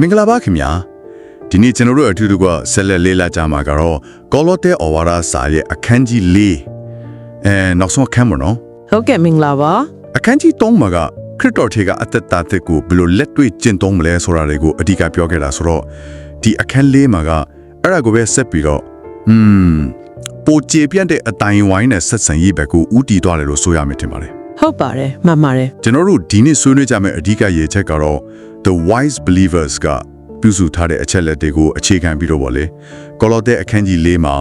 မင်္ဂလာပါခင်ဗျာဒီနေ့ကျွန်တော်တို့အထူးတကွဆက်လက်လေးလာကြမှာကတော့ကောလောတဲဩဝါဒစာရဲ့အခန်းကြီး၄အဲနောက်ဆုံးအခန်းမနော်ဟုတ်ကဲ့မင်္ဂလာပါအခန်းကြီး၃မှာကခရစ်တော်ထေကအသက်တာသက်ကိုဘယ်လိုလက်တွေ့ကျင့်သုံးမလဲဆိုတာတွေကိုအဓိကပြောခဲ့တာဆိုတော့ဒီအခန်း၄မှာကအဲ့ဒါကိုပဲဆက်ပြီးတော့อืมပိုကျေပြန့်တဲ့အတိုင်းဝိုင်းနဲ့ဆက်ဆံရေးဘက်ကိုဥတီသွားတယ်လို့ဆိုရမယ်ထင်ပါတယ်ဟုတ်ပါတယ်မှန်ပါတယ်ကျွန်တော်တို့ဒီနေ့ဆွေးနွေးကြမယ့်အဓိကရေချက်ကတော့ the wise believers ကပြုစုထားတဲ့အချက်လက်တွေကိုအခြေခံပြီးတော့ဗောလေကောလောသဲအခန်းကြီး၄မှာ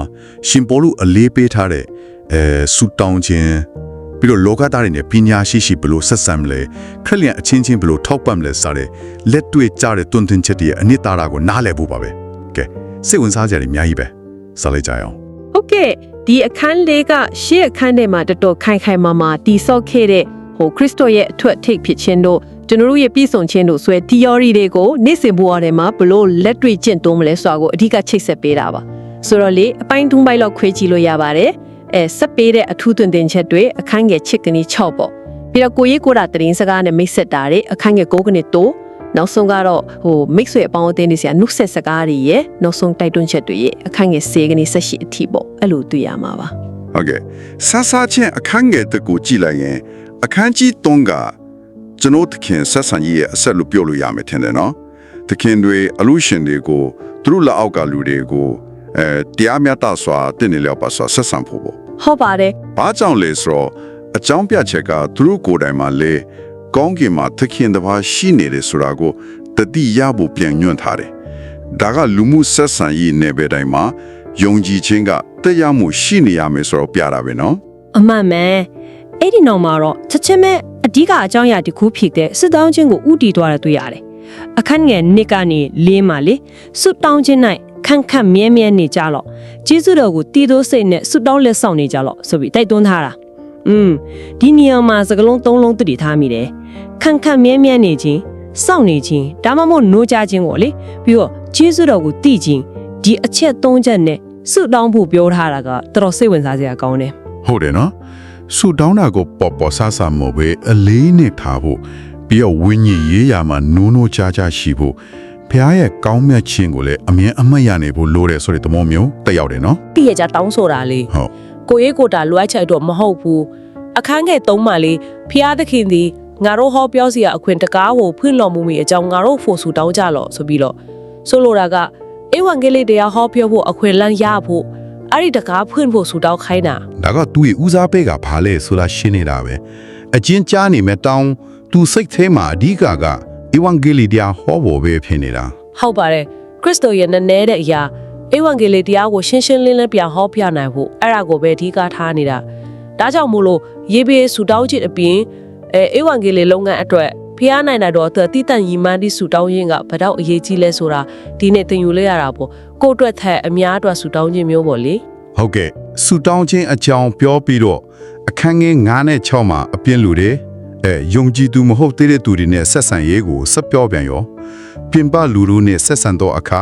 ရှင်ပေါလုအလေးပေးထားတဲ့အဲဆူတောင်းခြင်းပြီးတော့လောကသားတွေနဲ့ပညာရှိရှိဘယ်လို့ဆက်ဆံမလဲခရစ်ယာန်အချင်းချင်းဘယ်လို့ထောက်ပံ့မလဲစတဲ့လက်တွေ့ကြတဲ့တွန်းတင်ချက်တွေရဲ့အနှစ်သာရကိုနားလည်ဖို့ပါပဲကဲစိတ်ဝင်စားကြတယ်အများကြီးပဲဆက်လိုက်ကြရအောင်ဟုတ်ကဲ့ဒီအခန်းလေးကရှေ့အခန်းထဲမှာတော်တော်ခိုင်ခိုင်မာမာတိဆော့ခဲ့တဲ့ဟိုခရစ်တော်ရဲ့အထွတ်အထိပ်ဖြစ်ခြင်းတို့ ကျွန်တော်တို့ရဲ့ပြည်ဆုံးခြင်းတို့ဆွဲ theory တွေကိုနေ့စဉ်ဘဝထဲမှာဘလို့လက်တွေ့ကျင့်သုံးမလဲဆိုတာကိုအဓိကချိတ်ဆက်ပေးတာပါဆိုတော့လေအပိုင်းထုံးပိုင်းလောက်ခွဲကြည့်လို့ရပါတယ်အဲဆက်ပေးတဲ့အထူးသွင်းတင်ချက်တွေအခန်းငယ်ချစ်ကနေ6ပေါ့ပြီးတော့ကိုရေးကိုတာတရင်စကားနဲ့မိတ်ဆက်တာတွေအခန်းငယ်9ကနေ3နောက်ဆုံးကတော့ဟိုမိတ်ဆွေအပေါင်းအသင်းတွေဆရာနှုတ်ဆက်စကားတွေရဲ့နောက်ဆုံးတိုက်တွန်းချက်တွေရဲ့အခန်းငယ်10ကနေ18အထိပေါ့အဲ့လိုတွေ့ရမှာပါဟုတ်ကဲ့ဆာဆာချင်းအခန်းငယ်တစ်ကိုကြည့်လိုက်ရင်အခန်းကြီး3က ကျွန်တော်သခင်ဆက်ဆံရေးရဲ့အဆက်လို့ပြောလို့ရမယ်ထင်တယ်နော်သခင်တွေအလူရှင်တွေကိုသူတို့လက်အောက်ကလူတွေကိုအဲတရားမျှတစွာတင့်နေလျောက်ပါစွာဆက်ဆံဖို့ပေါ့ဟုတ်ပါတယ်ဘာကြောင့်လဲဆိုတော့အကြောင်းပြချက်ကသူတို့ကိုယ်တိုင်မှာလေကောင်းကင်မှာသခင်တစ်ပါးရှိနေတယ်ဆိုတာကိုတတိယဖို့ပြန်ညွှန်ထားတယ်ဒါကလူမှုဆက်ဆံရေးနယ်ပယ်တိုင်းမှာယုံကြည်ခြင်းကတရားမှုရှိနေရမယ်ဆိုတော့ပြတာပဲနော်အမှန်ပဲအဲ့ဒီနောက်မှာတော့ချက်ချင်းပဲ အဓိကအကြောင်းအရာတစ်ခုဖြစ်တဲ့စစ်တောင်းခြင်းကိုဥတည်သွားတာတွေ့ရတယ်။အခန်းငယ်နှစ်ကနေလေးမှာလေစွတောင်းခြင်း၌ခန့်ခန့်မြဲမြဲနေကြလော့။ကျေးဇူးတော်ကိုတည်သိုးစိတ်နဲ့စွတောင်းလက်ဆောင်နေကြလော့ဆိုပြီးတိုက်တွန်းထားတာ။อืมဒီနေရာမှာစကလုံးသုံးလုံးတည်ထားမိတယ်။ခန့်ခန့်မြဲမြဲနေခြင်းစောင့်နေခြင်းဒါမှမဟုတ်နိုးကြခြင်းကိုလေပြီးတော့ကျေးဇူးတော်ကိုတည်ခြင်းဒီအချက်သုံးချက်နဲ့စွတောင်းဖို့ပြောထားတာကတော်တော်စိတ်ဝင်စားစရာကောင်းတယ်ဟုတ်တယ်နော် ဆူတောင်းတာကိုပေါ်ပေါ်ဆဆမဟုတ်ပဲအလေးနဲ့ထားဖို့ပြီးတော့ဝိညာဉ်ရေးရာမှာနိုးနိုးကြားကြားရှိဖို့ဖះရဲ့ကောင်းမြတ်ခြင်းကိုလည်းအမြင်အမှတ်ရနေဖို့လိုတယ်ဆိုတဲ့သဘောမျိုးတက်ရောက်တယ်နော်ပြည့်ရကြတောင်းဆိုတာလေဟုတ်ကိုရေးကိုတာလွှမ်းချက်တော့မဟုတ်ဘူးအခန်းငယ်သုံးမှာလေဖျားသခင်သည်ငါတို့ဟောပြောစရာအခွင့်တကားကိုဖွင့်တော်မူမိအကြောင်းငါတို့ဖို့ဆူတောင်းကြလော့ဆိုပြီးတော့ဆိုလိုတာကဧဝံဂေလိတရားဟောပြောဖို့အခွင့်လန်းရဖို့ အဲ့ဒီတကားဖွင့်ဖို့ဆူတောင်းခိုင်းတာဒါကသူ့ရဲ့ဦးစားပေးကဘာလဲဆိုတာရှင်းနေတာပဲအကျဉ်းကြားနေမဲ့တောင်းသူစိတ်ထဲမှာအဓိကကဧဝံဂေလိတရားဟောဖို့ပဲဖြစ်နေတာဟုတ်ပါတယ်ခရစ်တော်ရဲ့နည်းနည်းတဲ့အရာဧဝံဂေလိတရားကိုရှင်းရှင်းလင်းလင်းပြန်ဟောပြနိုင်ဖို့အဲ့ဒါကိုပဲအဓိကထားနေတာဒါကြောင့်မို့လို့ရေဘေးဆူတောင်းခြင်းအပြင်အဲဧဝံဂေလိလုပ်ငန်းအတွက် ဖျားနိုင်တာတော့သူအတိတ်တန်ရီမန်းဒီဆူတောင်းခြင်းကဘယ်တော့အရေးကြီးလဲဆိုတာဒီနေ့သင်ယူလိုက်ရတာပေါ့ကိုယ့်အတွက်ထက်အများအတွက်ဆူတောင်းခြင်းမျိုးပေါ့လေဟုတ်ကဲ့ဆူတောင်းခြင်းအကြောင်းပြောပြီးတော့အခန်းငယ်9နဲ့6မှာအပြင်းလူတွေအဲယုံကြည်သူမဟုတ်သေးတဲ့သူတွေနဲ့ဆက်ဆံရေးကိုဆက်ပြောပြန်ရောပြင်ပလူလူနဲ့ဆက်ဆံတော့အခါ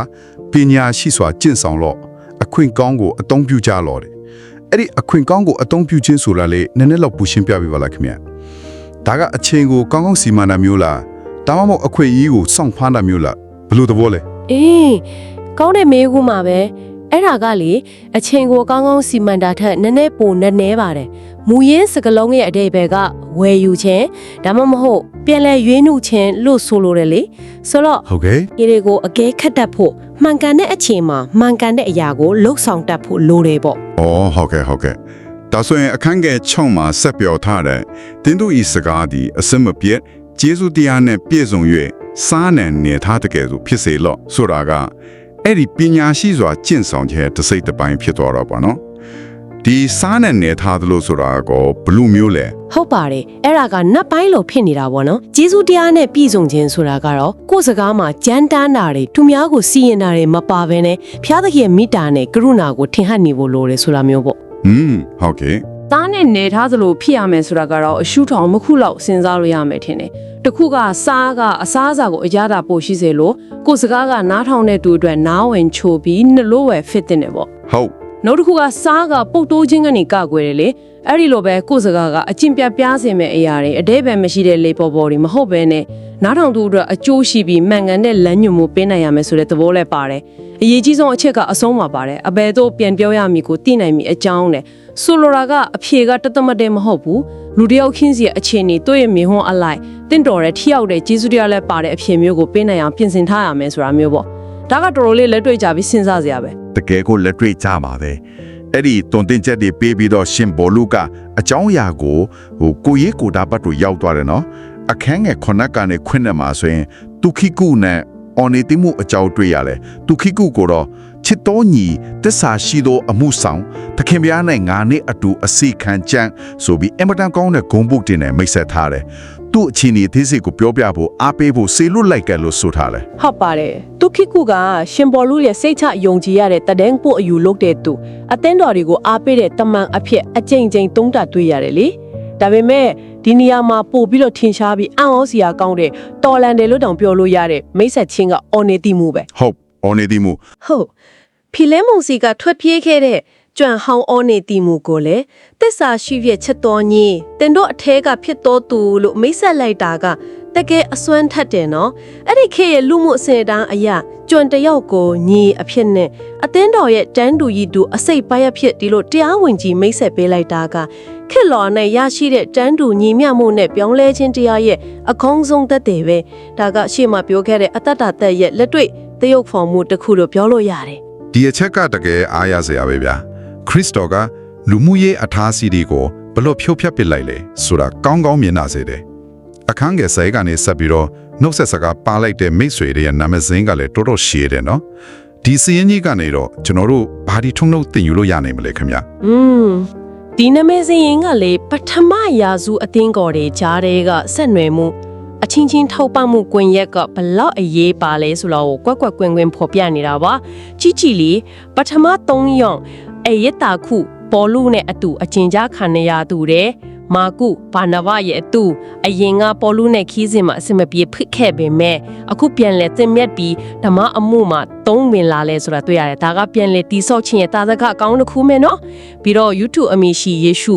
ပညာရှိစွာကျင့်ဆောင်လို့အခွင့်ကောင်းကိုအသုံးပြုကြလို့တယ်အဲ့ဒီအခွင့်ကောင်းကိုအသုံးပြုခြင်းဆိုတာလေနည်းနည်းလောက်ပူရှင်းပြပေးပါလားခင်ဗျ ဒါကအချိန်ကိုကောင်းကောင်းစီမံတာမျိုးလားဒါမှမဟုတ်အခွင့်အရေးကိုစောင့်ဖားတာမျိုးလားဘယ်လိုသဘောလဲအေးကောင်းတဲ့မေးခွန်းမှာပဲအဲ့ဒါကလေအချိန်ကိုကောင်းကောင်းစီမံတာထက်နည်းနည်းပိုနည်းနည်းပါတယ်မူရင်းစကလုံးရဲ့အတိတ်ဘယ်ကဝယ်ယူခြင်းဒါမှမဟုတ်ပြန်လဲရွေးနှုခြင်းလို့ဆိုလိုတယ်လေဆိုတော့ဟုတ်ကဲ့ဒီတွေကိုအကဲခတ်တတ်ဖို့မှန်ကန်တဲ့အချိန်မှာမှန်ကန်တဲ့အရာကိုလှုပ်ဆောင်တတ်ဖို့လိုတယ်ပေါ့။အော်ဟုတ်ကဲ့ဟုတ်ကဲ့။ ဒါဆိုရင်အခန်းငယ်6မှာဆက်ပြောထားတဲ့တင်းတို့ဤစကားဒီအစမပြည့်ဂျေဇုတရားနဲ့ပြည့်စုံ၍စားနံနေထားတဲ့ကဲဆိုဖြစ်စေလို့ဆိုတာကအဲ့ဒီပညာရှိစွာကျင့်ဆောင်ခြင်းတစ်စိတ်တစ်ပိုင်းဖြစ်သွားတော့ပါနော်။ဒီစားနံနေထားသလိုဆိုတာကိုဘလူမျိုးလဲဟုတ်ပါတယ်အဲ့ဒါကနတ်ပိုင်းလို့ဖြစ်နေတာပေါ့နော်ဂျေဇုတရားနဲ့ပြည်စုံခြင်းဆိုတာကတော့ကိုယ်စကားမှာကြမ်းတမ်းတာတွေသူများကိုစီရင်တာတွေမပါဘဲနဲ့ဖျားသခင်ရဲ့မိတ္တာနဲ့ကရုဏာကိုထင်ဟပ်နေဖို့လိုတယ်ဆိုတာမျိုးပေါ့။ ဟွန်းဟုတ်ကဲ့သားနဲ့နေထားသလိုဖြစ်ရမယ်ဆိုတာကတော့အရှုထောင်တစ်ခုလောက်စဉ်းစားလို့ရမယ်ထင်တယ်။တစ်ခုကစားကအစားအစာကိုအရသာပို့ရှိစေလို့ကိုယ်စကားကနားထောင်တဲ့သူအတွက်နားဝင်ချိုပြီးနှလို့ဝယ် fit တင်တယ်ပေါ့ဟုတ်နောက်တစ်ခုကစားကပုတ်တိုးခြင်းကနေကကွယ်တယ်လေအဲ့ဒီလိုပဲကိုယ်စကားကအကျင့်ပြပြားစင်မဲ့အရာတွေအတိတ်ပဲမရှိတဲ့လေပေါ်ပေါ်တွေမဟုတ်ပဲနဲ့နားထောင်သူတို့အကျိုးရှိပြီးမှန်ကန်တဲ့လမ်းညွှန်မှုပေးနိုင်ရမယ်ဆိုတဲ့သဘောလည်းပါတယ် အရေးကြီးဆုံးအချက်ကအဆုံးမှာပါတယ်အဘယ်သို့ပြန်ပြောရမည်ကိုသိနိုင်မည်အကြောင်းနဲ့ဆိုလိုတာကအဖြေကတသမတ်တဲမဟုတ်ဘူးလူတစ်ယောက်ချင်းစီရဲ့အခြေအနေတို့ရဲ့မြေဟွန်းအလိုက်တင့်တော်တဲ့ထိရောက်တဲ့ကျေးဇူးတရားလည်းပါတဲ့အဖြေမျိုးကိုပေးနိုင်အောင်ပြင်ဆင်ထားရမယ်ဆိုတာမျိုးပေါ့ဒါကတော်တော်လေးလက်တွေ့ကြပြီးစဉ်းစားစရာပဲတကယ်ကိုလက်တွေ့ကြပါပဲအဲ့ဒီတွန်တင်ချက်တွေပေးပြီးတော့ရှင်ဘောလူကအကြောင်းအရာကိုဟိုကိုရေးကိုတာဘတ်တို့ရောက်သွားတယ်နော်အခန်းငယ်ခုနစ်ကနေခွင့်နဲ့မှာဆိုရင်ဒုခိကုနဲ့ အော်နေတိမှုအကြောင်းတွေ့ရတယ်ဒုခိကုကိုတော့ချစ်တော်ညီတစ္ဆာရှိသောအမှုဆောင်သခင်ဗျားနဲ့ငါနဲ့အတူအစီခံကြံဆိုပြီးအင်မတန်ကောင်းတဲ့ဂုံပုတ်တင်နဲ့မိတ်ဆက်ထားတယ်သူ့အချင်းဒီသေးစိတ်ကိုပြောပြဖို့အားပေးဖို့စေလွတ်လိုက်ကဲလို့ဆိုထားတယ်ဟုတ်ပါတယ်သူခိကုကရှင်ဘော်လူရဲ့စိတ်ချယုံကြည်ရတဲ့တဒန်းပို့အယူလုပ်တဲ့သူအသင်းတော်တွေကိုအားပေးတဲ့တမန်အဖြစ်အကြိမ်ကြိမ်သုံးတာတွေ့ရတယ်လေ ဒါပေမဲ့ဒီနေရာမှာပို့ပြီးတော့ထင်ရှားပြီးအံ့ဩစရာကောင်းတဲ့တော်လန်တယ်လို့တောင်ပြောလို့ရတဲ့မိတ်ဆက်ချင်းကအော်နေတိမှုပဲဟုတ်အော်နေတိမှုဟုတ်ဖီလဲမုံစီကထွက်ပြေးခဲ့တဲ့ကြွန့်ဟောင်းအောနေတီမူကိုလည်းတစ္ဆာရှိပြချက်တော်ညီတင်တို့အထဲကဖြစ်တော်သူလို့မိတ်ဆက်လိုက်တာက တကယ်အစွမ်းထက်တယ်နော်အဲ့ဒီခေတ်ရဲ့လူမှုအစဉ်အတန်းအရာကြွန့်တယောက်ကိုညီအဖြစ်နဲ့အသင်းတော်ရဲ့တန်းတူကြီးတူအစိတ်ပိုင်းအဖြစ်ဒီလိုတရားဝင်ကြီးမိတ်ဆက်ပေးလိုက်တာကခေတ်လော်နဲ့ရရှိတဲ့တန်းတူညီမျှမှုနဲ့ပြောင်းလဲခြင်းတရားရဲ့အကောင်းဆုံးသက်သေပဲဒါကရှေ့မှာပြောခဲ့တဲ့အတ္တတသက်ရဲ့လက်တွေ့သရုပ်ဖော်မှုတစ်ခုလို့ပြောလို့ရတယ်ဒီအချက်ကတကယ်အားရစရာပဲဗျာခရစ်တော်ကလူမှုရေးအထားစီတွေကိုဘလို့ဖြုတ်ဖြတ်ပစ်လိုက်လေဆိုတာကောင်းကောင်းမြင်နာစေတယ် အခန်းငယ်ဆိုင်ကနေဆက်ပြီးတော့နှုတ်ဆက်စကားပါလိုက်တဲ့မိတ်ဆွေတွေရဲ့နာမည်စင်းကလည်းတော်တော်ရှည်တယ်နော်ဒီစည်ရင်ကြီးကနေတော့ကျွန်တော်တို့ဘာဒီထုံနှုတ်တင်ယူလို့ရနိုင်မလဲခင်ဗျာอืมဒီနမဲစင်ရင်ကလေပထမရာစုအသင်းကော်တွေကြားတဲ့ကဆက်နွယ်မှုအချင်းချင်းထောက်ပံ့မှုကွင်ရက်ကဘလောက်အရေးပါလဲဆိုတော့ကွက်ကွက်ကွင်ကွင်ဖော်ပြနေတာပါကြီးကြီးလေးပထမ3ယောက်အယက်တာခုပေါ်လူနဲ့အတူအကျင်ကြားခံရသူတဲ့ မာကုဘာနဗရဲ့အတူအရင်ကပေါ်လူနဲ့ခီးစင်မှာအစမပြေဖိခဲ့ပေမဲ့အခုပြန်လဲတင်မြက်ပြီးဓမ္မအမှုမှာသုံးဝင်လာလဲဆိုတာတွေ့ရတယ်ဒါကပြန်လဲတီဆော့ချင်းရဲ့တာသကအကောင်းတစ်ခုပဲเนาะပြီးတော့ YouTube အမည်ရှိယေရှု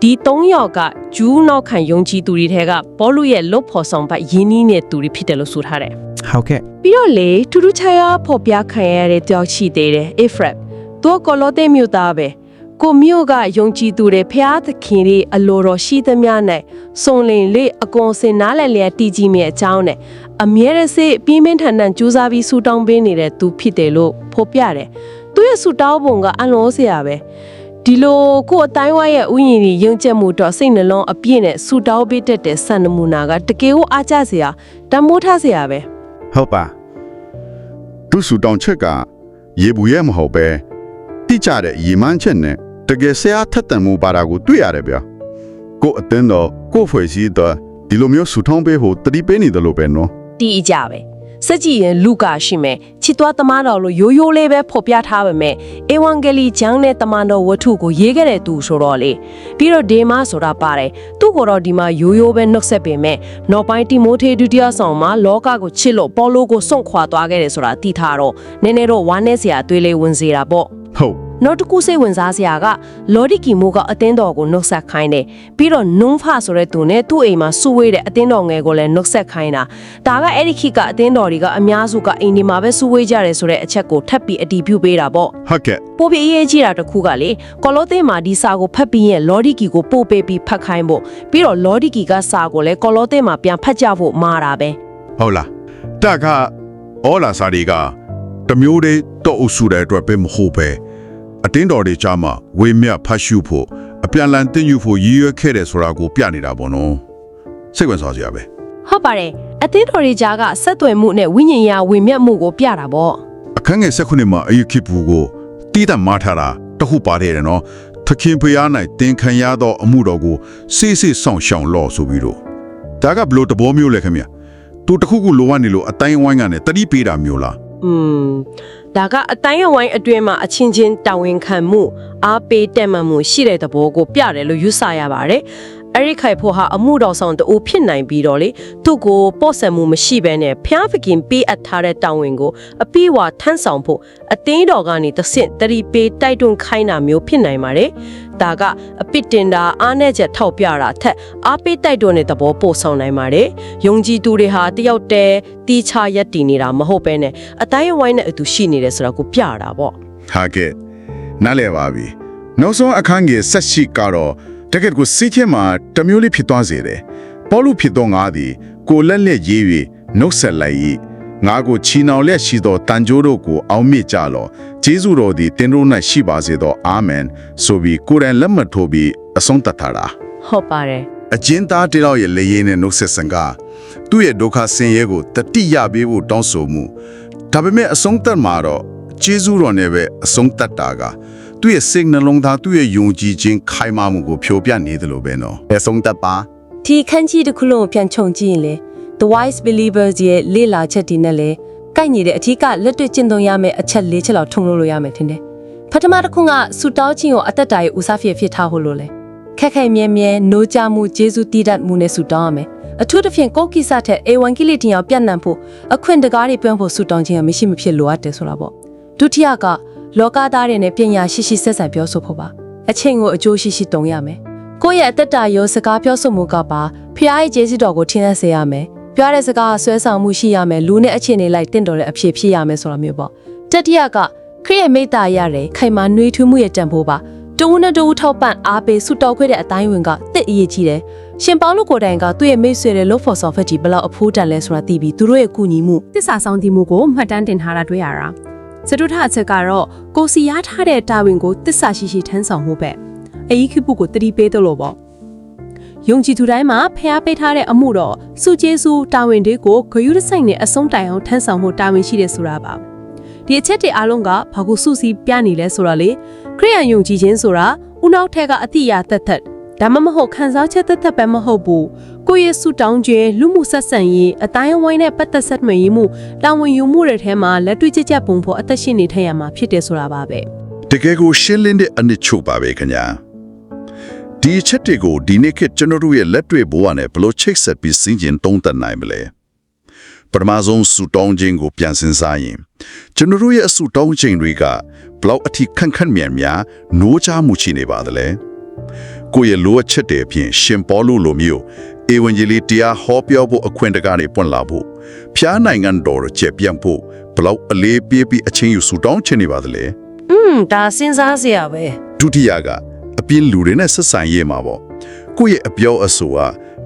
ဒီ၃ယောက်ကဂျူးနောက်ခံယုံကြည်သူတွေထဲကပေါ်လူရဲ့လွတ်ဖော်ဆောင်ပတ်ယင်းနှီးတဲ့သူတွေဖြစ်တယ်လို့ဆိုထားတယ် ဟုတ်ကဲ့ ပြီးတော့လေထူးထူးခြားခြားဖော်ပြခံရတဲ့တယောက်ရှိသေးတယ် Efrep သူကကောလောသဲမြို့သားပဲ ကိုမြို့ကယုံကြည်သူတွေဖျားသခင်တွေအလိုတော်ရှိသမျှနဲ့စုံလင်လေးအကွန်စင်နားလည်လျက်တည်ကြည်မြေအကြောင်းနဲ့အမြဲတစေပြင်းပြင်းထန်ထန်ကြိုးစားပြီးဆူတောင်းပေးနေတဲ့သူဖြစ်တယ်လို့ဖော်ပြတယ်သူရဲ့ဆူတောင်းပုံကအလွန်စရာပဲဒီလိုကိုယ်အတိုင်းဝိုင်းရဲ့ဥယျာဉ်ကြီးယုံကြည်မှုတော့စိတ်နှလုံးအပြည့်နဲ့ဆူတောင်းပေးတတ်တဲ့စံနမူနာကတကယ်ကိုအားကျစရာတမိုးထားစရာပဲဟုတ်ပါသူစုတောင်ချက်ကရေဘူးရဲ့မဟုတ်ပဲတိကျတဲ့ရေမှန်းချက်နဲ့ တကယ်ဆရာထက်တန်မှုပါတာကိုတွေ့ရတယ်ဗျာကိုအတင်းတော့ကိုဖွဲ့စည်းတော့ဒီလိုမျိုးဆူထောင်းပေးဖို့တတိပေးနေတယ်လို့ပဲနော်တီးကြပဲစက်ကြည့်ရင်လူကာရှိမယ်ချစ်သွားသမားတော်လို့ရိုးရိုးလေးပဲဖော်ပြထားပါမယ်ဧဝံဂေလိကျမ်းနဲ့တမန်တော်ဝတ္ထုကိုရေးခဲ့တဲ့သူဆိုတော့လေပြီးတော့ဒေမဆိုတာပါတယ်သူ့ကိုတော့ဒီမှာရိုးရိုးပဲနှုတ်ဆက်ပေမဲ့နောက်ပိုင်းတိမိုသေဒုတိယဆောင်မှာလောကကိုချစ်လို့ပေါလိုကိုစွန့်ခွာသွားခဲ့တယ်ဆိုတာသိထားတော့နည်းနည်းတော့ဝမ်းနည်းစရာအသွေးလေးဝင်စေတာပေါ့ဟုတ် နောက်တစ်ခုစိတ်ဝင်စားစရာကလော်ဒီကီမိုကအတင်းတော်ကိုနှုတ်ဆက်ခိုင်းတယ်ပြီးတော့နုံဖဆိုတဲ့သူနဲ့သူ့အိမ်မှာစူဝေးတဲ့အတင်းတော်ငယ်ကိုလည်းနှုတ်ဆက်ခိုင်းတာဒါကအဲ့ဒီခေတ်ကအတင်းတော်တွေကအများစုကအိမ်ဒီမှာပဲစူဝေးကြတယ်ဆိုတဲ့အချက်ကိုထပ်ပြီးအတည်ပြုပေးတာပေါ့ဟုတ်ကဲ့ပို့ပြီးအရေးကြီးတာတစ်ခုကလေကောလောသင်းမှာဒီစာကိုဖတ်ပြီးရင်လော်ဒီကီကိုပို့ပေးပြီးဖတ်ခိုင်းဖို့ပြီးတော့လော်ဒီကီကစာကိုလည်းကောလောသင်းမှာပြန်ဖတ်ကြဖို့မှာတာပဲဟုတ်လားတကအော်လာစာတွေကတမျိုးတည်းတော့အုပ်စုတဲ့အတွက်ပဲမဟုတ်ပဲ အတင်းတော်တွေကြားမှာဝေမျှဖတ်ရှုဖို့အပြန်လန်တင်ယူဖို့ရည်ရွယ်ခဲ့တယ်ဆိုတာကိုပြနေတာပေါ့နော်စိတ်ဝင်စားစရာပဲဟုတ်ပါတယ်အတင်းတော်တွေကြားကဆက်သွယ်မှုနဲ့ဝိညာဉ်ရေးဝေမျက်မှုကိုပြတာပေါ့အခန်းငယ်၁၉မှာအယုခိပူကိုတီးတတ်မာထားတာတခုပါတယ်နော်သခင်ဖျား၌တင်ခံရသောအမှုတော်ကိုစိစိဆောင်ရှောင်လော့ဆိုပြီးတော့ဒါကဘလို့တဘောမျိုးလဲခင်ဗျသူတခုခုလိုအပ်နေလို့အတိုင်းဝိုင်းကနေတတိပေးတာမျိုးလား อืมဒါကအတိုင်းအဝိုင်းအတွင်းမှာအချင်းချင်းတာဝန်ခံမှုအားပေးတက်မှတ်မှုရှိတဲ့သဘောကိုပြတယ်လို့ယူဆရပါတယ်အဲ့ဒီခိုင်ဖို့ဟာအမှုတော်ဆောင်တူဖြစ်နိုင်ပြီးတော့လေသူ့ကိုပေါ့ဆန်မှုမရှိဘဲနဲ့ဖျားဖခင်ပေးအပ်ထားတဲ့တောင်းဝင်ကိုအပြည့်အဝထမ်းဆောင်ဖို့အသင်းတော်ကနေတဆင့်တရီပေးတိုက်တွန်းခိုင်းတာမျိုးဖြစ်နိုင်ပါတယ်။ ဒါကအပစ်တင်တာအားနဲ့ချက်ထောက်ပြတာအထက်အားပေးတိုက်တွန်းတဲ့သဘောပို့ဆောင်နိုင်ပါတယ်။ယုံကြည်သူတွေဟာတယောက်တည်းတီးခြားရက်တည်နေတာမဟုတ်ဘဲနဲ့အတိုင်းအဝိုင်းနဲ့အတူရှိနေတယ်ဆိုတာကိုပြတာပေါ့။ဟာကဲနားလည်ပါပြီနောက်ဆုံးအခန်းကြီးဆက်ရှိကတော့တကယ်ကိုစိတ်ထဲမှာတစ်မျိုးလေးဖြစ်သွားစေတယ်ပေါ်လူဖြစ်တော့ငါသည်ကိုလက်လက်ရေး၍နှုတ်ဆက်လိုက်၏ငါကိုချီနှောင်လက်ရှိသောတန်ကြိုးတို့ကိုအောက်မြစ်ကြလော ဂျေဇုတော်သည်တင်တို့၌ရှိပါစေသောအာမင်ဆိုပြီးကိုယ်တိုင်လက်မှတ်ထိုးပြီးအဆုံးသတ်ထားတာဟုတ်ပါတယ်အကျဉ်းသားတယောက်ရဲ့လေရင်နဲ့နှုတ်ဆက်ဆံကသူ့ရဲ့ဒုက္ခဆင်းရဲကိုတတိယပေးဖို့တောင်းဆိုမှုဒါပေမဲ့အဆုံးသတ်မှာတော့ကျေးဇူးတော်နဲ့ပဲအဆုံးသတ်တာကသူ့ရဲ့စိတ်နှလုံးသားသူ့ရဲ့ယုံကြည်ခြင်းခိုင်မာမှုကိုဖြိုပြနေတယ်လို့ပဲနော်အဆုံးသတ်ပါဒီခန်းကြီးတစ်ခုလုံးကိုပြန်ခြုံကြည့်ရင်လေ The Wise Believers ရဲ့လေ့လာချက်တွေနဲ့လေ ကိုက်ညီတဲ့အထီးကလက်တွေ့ကျင့်သုံးရမယ့်အချက်၄ချက်လောက်ထုံလို့လို့ရမယ်ထင်တယ်။ပထမတစ်ခုကဆူတောင်းခြင်းကိုအသက်တာရဲ့ဦးစားဖြစ်ဖြစ်ထားဖို့လို့လေခက်ခဲမြဲမြဲနိုးကြမှုဂျေဇုတည်တတ်မှုနဲ့ဆူတောင်းရမယ်။အထူးသဖြင့်ကိုယ်ကိစ္စထက်အေဝံဂေလိတင်အောင်ပြန့်နှံ့ဖို့အခွင့်တကားတွေပွင့်ဖို့ဆူတောင်းခြင်းကမရှိမဖြစ်လိုအပ်တယ်ဆိုတာပေါ့။ဒုတိယကလောကသားတွေနဲ့ပညာရှိရှိဆက်ဆံပြောဆိုဖို့ပါ။အချိန်ကိုအကျိုးရှိရှိတုံးရမယ်။ကိုယ့်ရဲ့အသက်တာရောစကားပြောဆိုမှုကပါဖျားရဲ့ကျေးဇူးတော်ကိုထင်သက်စေရမယ်။ ပြောတဲ့စကားဆွဲဆောင်မှုရှိရမယ်။လူနဲ့အခြေအနေလိုက်တင့်တော်တဲ့အဖြစ်ဖြစ်ရမယ်ဆိုတာမျိုးပေါ့။တတိယကခရစ်ရဲ့မေတ္တာရတယ်ခိုင်မာနှွေးထွေးမှုရဲ့တန်ဖိုးပါ။တဝန်းနဲ့တဝန်းထောက်ပံ့အားပေးဆုတောင်းခွင့်တဲ့အတိုင်းဝင်ကတစ်အရေးကြီးတယ်။ရှင်ပေါလုကိုယ်တိုင်ကသူ့ရဲ့မိတ်ဆွေတွေလို့ဖော်ဆောင်ဖက်တီဘလောက်အဖိုးတန်လဲဆိုတာသိပြီးသူတို့ရဲ့ကူညီမှုတစ္ဆာဆောင်တည်မှုကိုမှတ်တမ်းတင်ထားတာတွေ့ရတာစတုထအချက်ကတော့ကိုစီရားထားတဲ့တာဝန်ကိုတစ္ဆာရှိရှိထမ်းဆောင်မှုပဲအဤခိပုကိုတတိပေးတယ်လို့ပေါ့ ယုံကြည်သူတိုင်းမှာဖျားပေးထားတဲ့အမှုတော်စုကျေးဇူးတာဝန်တွေကိုဂရုတစိုက်နဲ့အဆုံးတိုင်အောင်ထမ်းဆောင်မှုတာဝန်ရှိတယ်ဆိုတာပါဒီအချက်တွေအားလုံးကဘာကိုစုစည်းပြနေလဲဆိုတာလေခရိယန်ယုံကြည်ခြင်းဆိုတာဦးနောက်ထက်ကအတိအရာသက်သက်ဒါမှမဟုတ်ခံစားချက်သက်သက်ပဲမဟုတ်ဘူးကိုယ့်ရဲ့ဆူတောင်းခြင်းလူမှုဆက်ဆံရေးအတိုင်းအဝိုင်းနဲ့ပတ်သက်ဆက်နွယ်ရေးမှုတာဝန်ယူမှုတွေထဲမှာလက်တွေ့ကျကျပုံဖို့အသက်ရှင်နေထိုင်ရမှာဖြစ်တယ်ဆိုတာပါပဲတကယ်ကိုရှင်းလင်းတဲ့အနစ်ချုပ်ပါပဲခင်ဗျာ ဒီအချက်တွေကိုဒီနေ့ခေတ်ကျွန်တော်တို့ရဲ့လက်တွေ့ဘဝနဲ့ဘယ်လိုချိတ်ဆက်ပြီးစဉ်းကျင်တုံးသက်နိုင်မလဲပထမဆုံးစူတောင်းခြင်းကိုပြန်စဉ်းစားရင်ကျွန်တော်တို့ရဲ့အစူတောင်းခြင်းတွေကဘလောက်အထိခန့်ခန့်မြန်များနိုးချမှုရှိနေပါသလဲကိုယ့်ရဲ့လိုအပ်ချက်တွေအပြင်ရှင်ပေါလုလိုမျိုးဧဝံဂေလိတရားဟောပြောဖို့အခွင့်တကားတွေပွင့်လာဖို့ဖျားနိုင်ငံတော်ကျက်ပြန့်ဖို့ဘလောက်အလေးပေးပြီးအချင်းယူစူတောင်းခြင်းနေပါသလဲอืมဒါစဉ်းစားစရာပဲဒုတိယကအ ပြင်းလူတွေနဲ့ဆက်ဆံရေးမှာပေါ့ကိုယ့်ရဲ့အပြောအဆိုက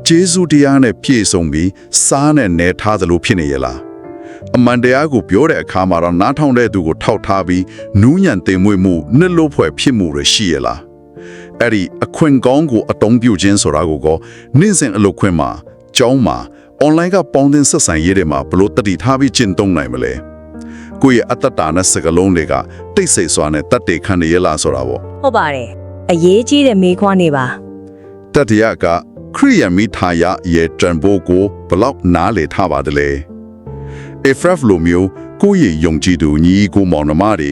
ဂျေဇုတရားနဲ့ပြည့်စုံပြီးစားနဲ့နေထားသလိုဖြစ်နေရလားအမှန်တရားကိုပြောတဲ့အခါမှာတော့နားထောင်တဲ့သူကိုထောက်ထားပြီးနူးညံ့သိမ်မွေ့မှုနှစ်လို့ဖွဲ့ဖြစ်မှုတွေရှိရလားအဲ့ဒီအခွင့်ကောင်းကိုအတုံးပြုခြင်းဆိုတာကိုကောနေ့စဉ်အလုပ်ခွင့်မှာကျောင်းမှာ online ကပေါင်းတင်ဆက်ဆံရေးတွေမှာဘလို့တတိထားပြီးကျင့်သုံးနိုင်မလဲကိုယ့်ရဲ့အတ္တတာနဲ့စကလုံးတွေကတိတ်ဆိတ်စွာနဲ့တတ်တေခံနေရလားဆိုတာပေါ့ဟုတ်ပါတယ် အရေးကြီးတဲ့မေးခွန်းနေပါတတိယကခရိယမိထာယရဲ့တန်ဖိုးကိုဘလောက်နားလေထားပါတယ်လေ။ Efraf လိုမျိုးကိုယ့်ရဲ့ယုံကြည်သူညီကိုမောင်နှမတွေ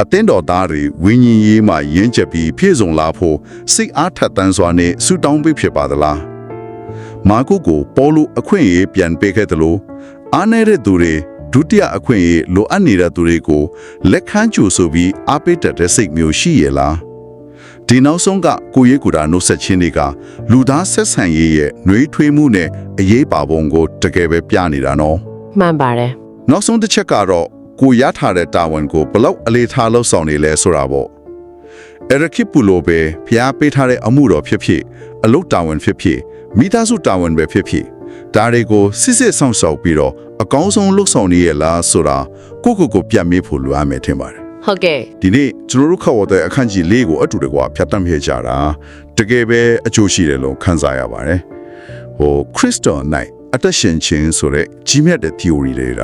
အသင်းတော်သားတွေဝိညာဉ်ရေးမှာရင့်ကျက်ပြီးပြည့်စုံလာဖို့စိတ်အားထက်သန်စွာနဲ့ဆုတောင်းပေးဖြစ်ပါသလား။မာကုကိုပေါ်လူအခွင့်အရေးပြန်ပေးခဲ့တယ်လို့အားနေတဲ့သူတွေဒုတိယအခွင့်အရေးလိုအပ်နေတဲ့သူတွေကိုလက်ခံကြိုဆိုပြီးအားပေးတတ်တဲ့စိတ်မျိုးရှိရဲ့လား။ ဒီနောက်ဆုံးကကိုရေးကူတာနှုတ်ဆက်ခြင်းတွေကလူသားဆက်ဆံရေးရဲ့နှွေးထွေးမှုနဲ့အရေးပါပုံကိုတကယ်ပဲပြနေတာနော်မှန်ပါတယ်နောက်ဆုံးတစ်ချက်ကတော့ကိုရထားတဲ့တာဝန်ကိုဘလောက်အလေးထားလှုပ်ဆောင်နေလဲဆိုတာပေါ့အရခိပူလိုပဲဖျားပေးထားတဲ့အမှုတော်ဖြစ်ဖြစ်အလုတ်တာဝန်ဖြစ်ဖြစ်မိသားစုတာဝန်ပဲဖြစ်ဖြစ်ဒါတွေကိုစစ်စစ်ဆောင်ဆောင်ပြီးတော့အကောင်းဆုံးလှုပ်ဆောင်နေရလားဆိုတာကိုယ့်ကိုယ်ကိုပြန်မေးဖို့လိုအပ်မယ်ထင်ပါတယ် ဟုတ်ကဲ့ဒီနေ့ကျွန်တော်တို့ခေါ်တဲ့အခန်းကြီးလေးကိုအတူတကွဖြတ်တမ်းခဲ့ကြတာတကယ်ပဲအကျိုးရှိတယ်လို့ခန်းစားရပါတယ်။ဟိုခရစ်တော်၌အသက်ရှင်ခြင်းဆိုတဲ့ကြီးမြတ်တဲ့ theory တွေက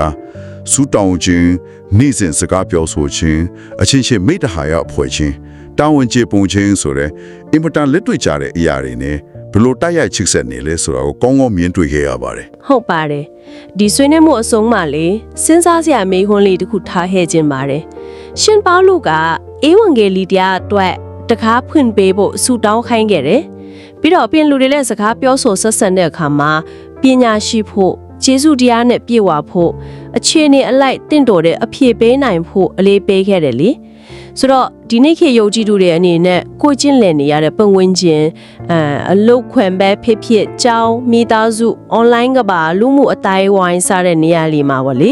စူတောင်းခြင်းနေ့စဉ်စကားပြောဆိုခြင်းအချင်းချင်းမိတ္တဟာယအဖွဲ့ချင်းတာဝန်ကျေပုံခြင်းဆိုတဲ့အင်မတန်လက်တွေ့ကြတဲ့အရာတွေနဲ့ဘယ် လို့တိုက်ရိုက်ချစ်ဆက်နေလဲဆိုတာကိုကောင်းကောင်းမြင်တွေ့ခဲ့ရပါတယ်ဟုတ်ပါတယ်ဒီဆွေးနွေးမှုအဆုံးမှာလေစဉ်းစားစရာမေးခွန်းလေးတစ်ခုထားခဲ့ခြင်းပါတယ်ရှင်ပေါလုကဧဝံဂေလိတရားအတွက်တကားဖွင့်ပေးဖို့ဆုတောင်းခိုင်းခဲ့တယ်ပပြီးတော့အပြင်လူတွေနဲ့စကားပြောဆိုဆက်ဆံတဲ့အခါမှာပညာရှိဖို့ကျေးဇူးတရားနဲ့ပြည့်ဝဖို့အခြေအနေအလိုက်တင့်တော်တဲ့အဖြေပေးနိုင်ဖို့အလေးပေးခဲ့တယ်လေ ဆိုတော့ဒီနေ့ခေတ်ယုံကြည်သူတွေအနေနဲ့ကိုယ်ချင်းလည်နေရတဲ့ပတ်ဝန်းကျင်အဲအလုတ်ခွန်ပဲဖြစ်ဖြစ်ကြောင်းမိသားစု online ကပါလူမှုအတိုင်းဝိုင်းစားတဲ့နေရာလေးမှာပေါ့လေ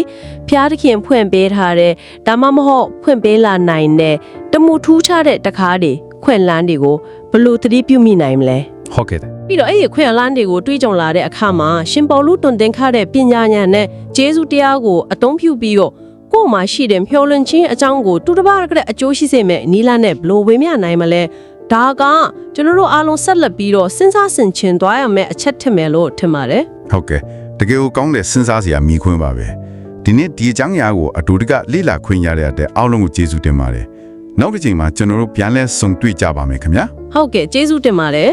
ဖျားသခင်ဖွင့်ပေးထားတဲ့ဒါမှမဟုတ်ဖွင့်ပေးလာနိုင်တဲ့တမှုထူးခြားတဲ့တကားတွေခွင့်လန်းတွေကိုဘယ်လို့သတိပြုမိနိုင်မလဲဟုတ်ကဲ့တဲ့ပြီးတော့အဲ့ဒီခွင့်အလန်းတွေကိုတွေးကြုံလာတဲ့အခါမှာရှင်ပေါလုတွင်တင်ခတဲ့ပညာဉာဏ်နဲ့ဂျေဇုတရားကိုအသုံးပြုပြီးတော့ ကိုယ်မှာရှိတဲ့မျှော်လင့်ခြင်းအကြောင်းကိုတူတစ်ပါးကအကျိုးရှိစေမဲ့နီလာနဲ့ဘလို့ဝေမျှနိုင်မလဲဒါကကျွန်တော်တို့အားလုံးဆက်လက်ပြီးတော့စဉ်းစားဆင်ခြင်သွားရမယ့်အချက်ထင်မယ်လို့ထင်ပါတယ်ဟုတ်ကဲ့တကယ်ကိုကောင်းတဲ့စဉ်းစားစရာမိခွန်းပါပဲဒီနေ့ဒီအကြောင်းအရာကိုအတူတကလေ့လာခွင့်ရတဲ့အတွက်အားလုံးကိုကျေးဇူးတင်ပါတယ်နောက်တစ်ချိန်မှာကျွန်တော်တို့ပြန်လဲဆုံတွေ့ကြပါမယ်ခင်ဗျာဟုတ်ကဲ့ကျေးဇူးတင်ပါတယ်